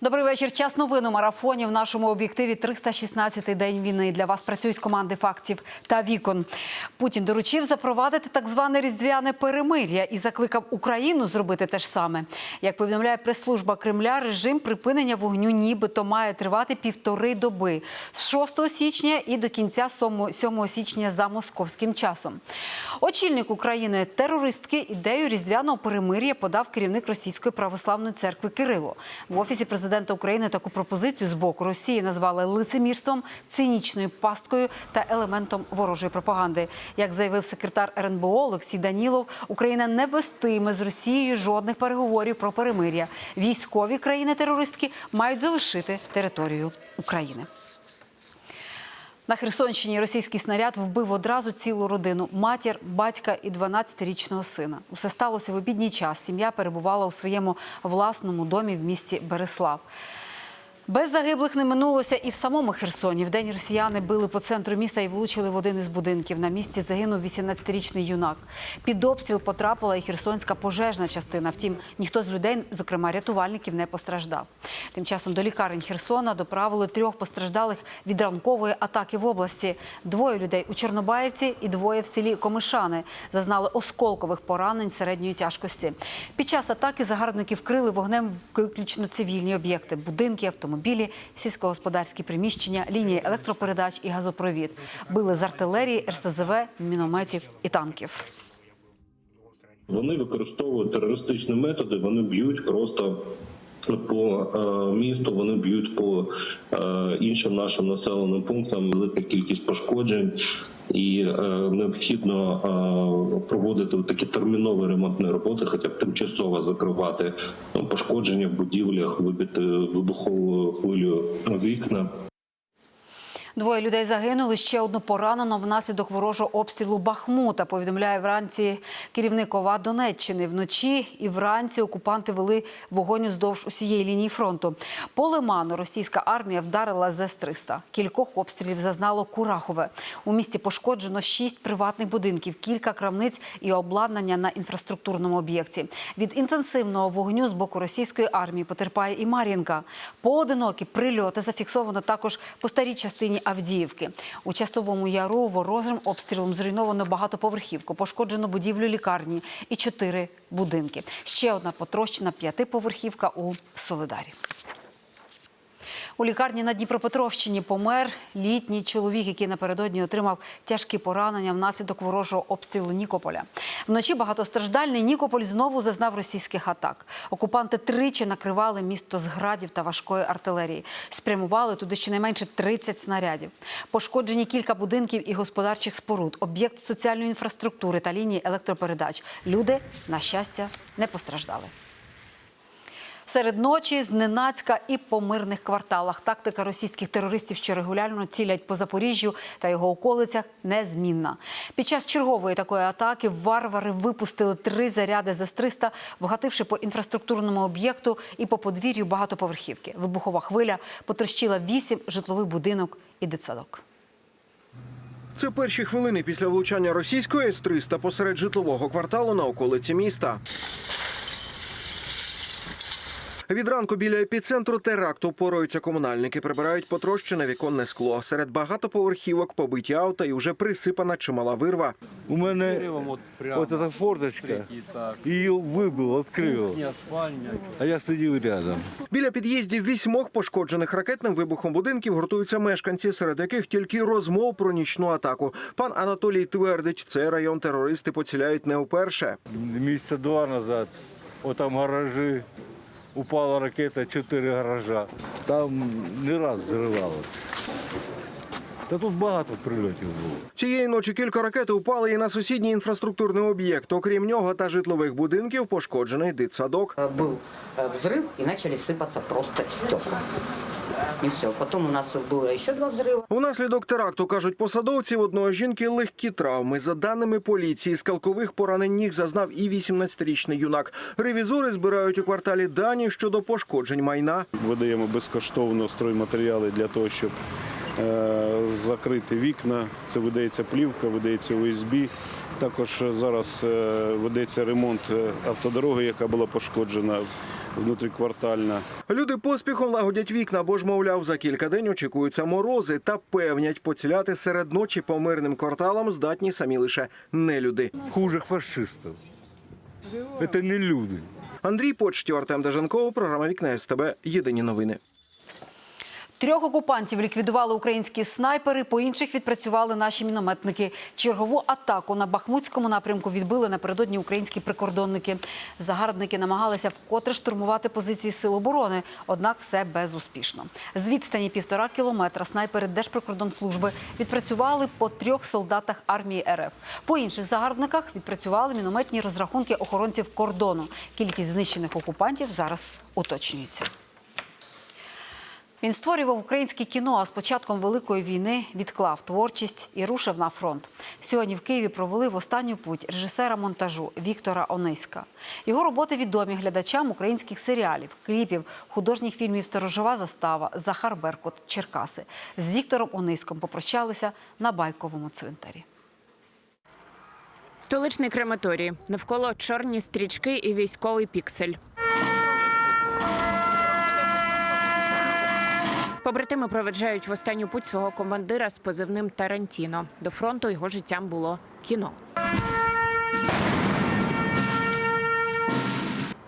Добрий вечір. Час новин у марафоні в нашому об'єктиві 316-й день війни. Для вас працюють команди фактів та вікон. Путін доручив запровадити так зване різдвяне перемир'я і закликав Україну зробити те ж саме. Як повідомляє прес-служба Кремля, режим припинення вогню нібито має тривати півтори доби з 6 січня і до кінця 7 січня за московським часом. Очільник України терористки ідею різдвяного перемир'я подав керівник Російської православної церкви Кирило. В офісі президента України таку пропозицію з боку Росії назвали лицемірством, цинічною пасткою та елементом ворожої пропаганди. Як заявив секретар РНБО Олексій Данілов, Україна не вестиме з Росією жодних переговорів про перемир'я. Військові країни-терористки мають залишити територію України. На Херсонщині російський снаряд вбив одразу цілу родину: матір, батька і 12-річного сина. Усе сталося в обідній час. Сім'я перебувала у своєму власному домі в місті Береслав. Без загиблих не минулося і в самому Херсоні. Вдень росіяни били по центру міста і влучили в один із будинків. На місці загинув 18-річний юнак. Під обстріл потрапила і херсонська пожежна частина. Втім, ніхто з людей, зокрема рятувальників, не постраждав. Тим часом до лікарень Херсона доправили трьох постраждалих від ранкової атаки в області. Двоє людей у Чорнобаївці і двоє в селі Комишани зазнали осколкових поранень середньої тяжкості. Під час атаки загарбники вкрили вогнем виключно цивільні об'єкти, будинки, автомобілі, сільськогосподарські приміщення, лінії електропередач і газопровід. Били з артилерії, РСЗВ, мінометів і танків. Вони використовують терористичні методи, вони б'ють просто по е, місту, вони б'ють по е, іншим нашим населеним пунктам, велика кількість пошкоджень. І е, необхідно е, проводити такі термінові ремонтні роботи, хоча б тимчасово закривати ну, пошкодження в будівлях, вибити вибухову хвилю вікна. Двоє людей загинули, ще одну поранено внаслідок ворожого обстрілу Бахмута. Повідомляє вранці керівник ОВА Донеччини. Вночі і вранці окупанти вели вогонь уздовж усієї лінії фронту. По Лиману російська армія вдарила з С-300. Кількох обстрілів зазнало Курахове. У місті пошкоджено шість приватних будинків, кілька крамниць і обладнання на інфраструктурному об'єкті. Від інтенсивного вогню з боку російської армії потерпає і Мар'їнка. Поодинокі прильоти зафіксовано також по старій частині Авдіївки. У часовому яру ворожим обстрілом зруйновано багатоповерхівку, пошкоджено будівлю лікарні і чотири будинки. Ще одна потрощена п'ятиповерхівка у Солидарі. У лікарні на Дніпропетровщині помер літній чоловік, який напередодні отримав тяжкі поранення внаслідок ворожого обстрілу Нікополя. Вночі багатостраждальний Нікополь знову зазнав російських атак. Окупанти тричі накривали місто з градів та важкої артилерії. Спрямували туди щонайменше 30 снарядів. Пошкоджені кілька будинків і господарчих споруд, об'єкт соціальної інфраструктури та лінії електропередач. Люди, на щастя, не постраждали. Серед ночі зненацька і по мирних кварталах. Тактика російських терористів, що регулярно цілять по Запоріжжю та його околицях, незмінна. Під час чергової такої атаки варвари випустили три заряди з С-300, вгативши по інфраструктурному об'єкту і по подвір'ю багатоповерхівки. Вибухова хвиля потрощила вісім житлових будинок і дитсадок. Це перші хвилини після влучання російської С-300 посеред житлового кварталу на околиці міста. Від ранку біля епіцентру теракту поруються комунальники, прибирають потрощене віконне скло. Серед багатоповерхівок побиті авто і вже присипана чимала вирва. У мене от эта форточка, так. її. Кухня, спальня. А я сидів рядом. Біля під'їздів вісьмох пошкоджених ракетним вибухом будинків гуртуються мешканці, серед яких тільки розмов про нічну атаку. Пан Анатолій твердить, цей район терористи поціляють не вперше. Місяця два назад, отам гаражі, упала ракета, чотири гаража. Там не раз зривалося. Та тут багато прильотів було. Цієї ночі кілька ракет упали і на сусідній інфраструктурний об'єкт. Окрім нього та житлових будинків, пошкоджений дитсадок. был э, взрыв и начали сыпаться просто стекла. И все. Потом у нас было еще два взрыва. Унаслідок теракту кажуть посадовці, в одної жінки легкі травми. За даними поліції, скалкових поранень ніг зазнав і 18-річний юнак. Ревізори збирають у кварталі дані щодо пошкоджень майна. Видаємо безкоштовно стройматеріали для того, щоб е, закрити вікна. Це видається плівка, видається ОСБ. Також зараз е, ведеться ремонт е, автодороги, яка була пошкоджена внутріквартальна. Люди поспіхом лагодять вікна, бо ж, мовляв, за кілька день очікуються морози та певнять, поціляти серед ночі по мирним кварталам здатні самі лише нелюди. Хуже фашистів. Це не люди. Андрій Почтів, Артем Деженков, програма Вікна СТБ. Єдині новини. Трьох окупантів ліквідували українські снайпери, по інших відпрацювали наші мінометники. Чергову атаку на Бахмутському напрямку відбили напередодні українські прикордонники. Загарбники намагалися вкотре штурмувати позиції сил оборони, однак все безуспішно. З відстані півтора кілометра снайпери Держприкордонслужби відпрацювали по трьох солдатах армії РФ. По інших загарбниках відпрацювали мінометні розрахунки охоронців кордону. Кількість знищених окупантів зараз уточнюється. Він створював українське кіно, а з початком Великої війни відклав творчість і рушив на фронт. Сьогодні в Києві провели в останню путь режисера монтажу Віктора Ониська. Його роботи відомі глядачам українських серіалів, кліпів, художніх фільмів Сторожова застава, Захар Беркут, Черкаси. З Віктором Ониськом попрощалися на байковому цвинтарі. Столичний крематорій. Навколо чорні стрічки і військовий піксель. Побратими проведжають в останню путь свого командира з позивним Тарантіно. До фронту його життям було кіно.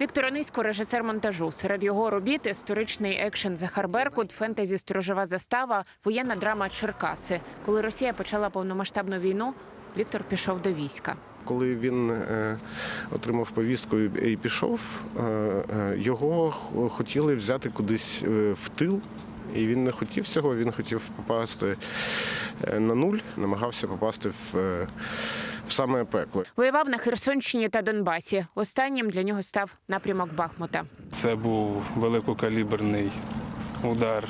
Віктор Онисько – режисер монтажу. Серед його робіт історичний екшен Захар Беркут, фентезі Сторожова застава, воєнна драма Черкаси. Коли Росія почала повномасштабну війну, Віктор пішов до війська. Коли він е, отримав повістку і пішов, е, е, його хотіли взяти кудись в тил. І він не хотів цього, він хотів попасти е, на нуль, намагався попасти в, е, в саме пекло. Воював на Херсонщині та Донбасі. Останнім для нього став напрямок Бахмута. Це був великокаліберний удар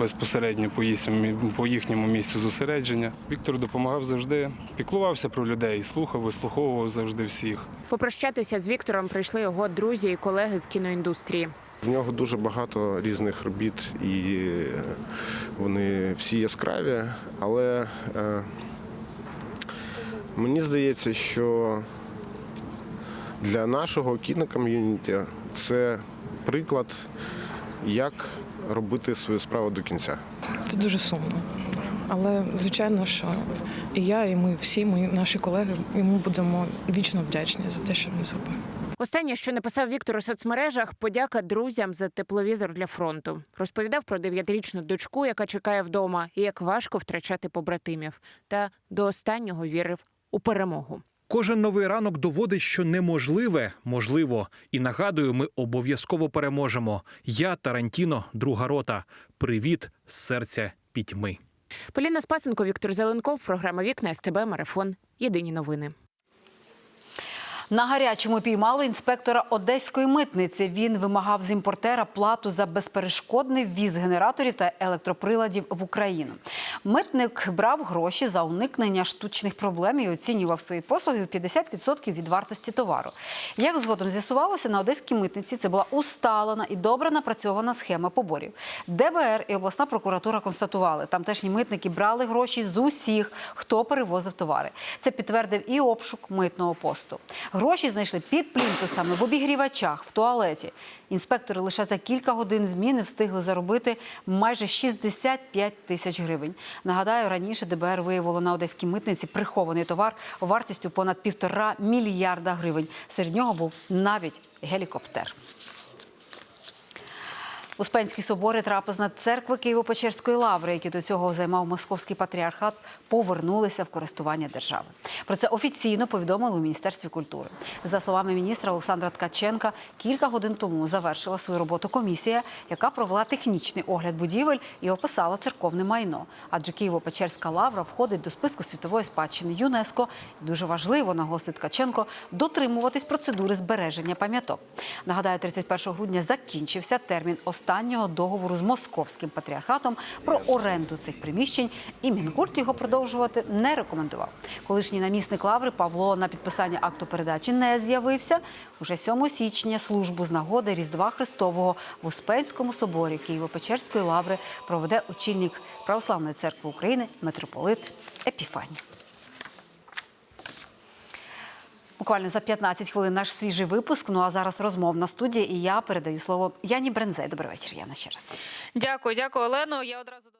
безпосередньо по їхньому, по їхньому місцю зосередження. Віктор допомагав завжди, піклувався про людей, слухав, вислуховував завжди всіх. Попрощатися з Віктором прийшли його друзі і колеги з кіноіндустрії. В нього дуже багато різних робіт, і е, вони всі яскраві. Але е, мені здається, що для нашого кіноком'юніті це приклад, як робити свою справу до кінця. Це дуже сумно. Але звичайно, що і я, і ми всі, ми, наші колеги, йому будемо вічно вдячні за те, що він зробив. Останнє, що написав Віктор у соцмережах, подяка друзям за тепловізор для фронту. Розповідав про дев'ятирічну дочку, яка чекає вдома, і як важко втрачати побратимів. Та до останнього вірив у перемогу. Кожен новий ранок доводить, що неможливе можливо. І нагадую, ми обов'язково переможемо. Я Тарантіно, друга рота. Привіт серця пітьми. Поліна Спасенко, Віктор Зеленков, програма Вікна СТБ Марафон. Єдині новини. На гарячому піймали інспектора одеської митниці. Він вимагав з імпортера плату за безперешкодний ввіз генераторів та електроприладів в Україну. Митник брав гроші за уникнення штучних проблем і оцінював свої послуги в 50% від вартості товару. Як згодом з'ясувалося, на одеській митниці це була усталена і добре напрацьована схема поборів. ДБР і обласна прокуратура констатували, тамтешні митники брали гроші з усіх, хто перевозив товари. Це підтвердив і обшук митного посту. Гроші знайшли під плінтусами, в обігрівачах, в туалеті. Інспектори лише за кілька годин зміни встигли заробити майже 65 тисяч гривень. Нагадаю, раніше ДБР виявило на одеській митниці прихований товар вартістю понад півтора мільярда гривень. Серед нього був навіть гелікоптер. Успенські собори трапезна церкви Києво-Печерської лаври, які до цього займав московський патріархат, повернулися в користування держави. Про це офіційно повідомили у міністерстві культури. За словами міністра Олександра Ткаченка, кілька годин тому завершила свою роботу комісія, яка провела технічний огляд будівель і описала церковне майно. Адже Києво-Печерська лавра входить до списку світової спадщини ЮНЕСКО. Дуже важливо, наголосить Ткаченко, дотримуватись процедури збереження пам'яток. Нагадаю, 31 грудня закінчився термін останнього договору з московським патріархатом про оренду цих приміщень, і Мінкульт його продовжувати не рекомендував. Колишній намісник лаври Павло на підписання акту передачі не з'явився. Уже 7 січня службу з нагоди Різдва Христового в Успенському соборі Києво-Печерської лаври проведе очільник Православної церкви України митрополит Епіфаній. Буквально за 15 хвилин наш свіжий випуск. Ну а зараз розмовна студія. І я передаю слово Яні Брензе. Добрий вечір, Яна ще раз. Дякую, дякую, Олено. Я одразу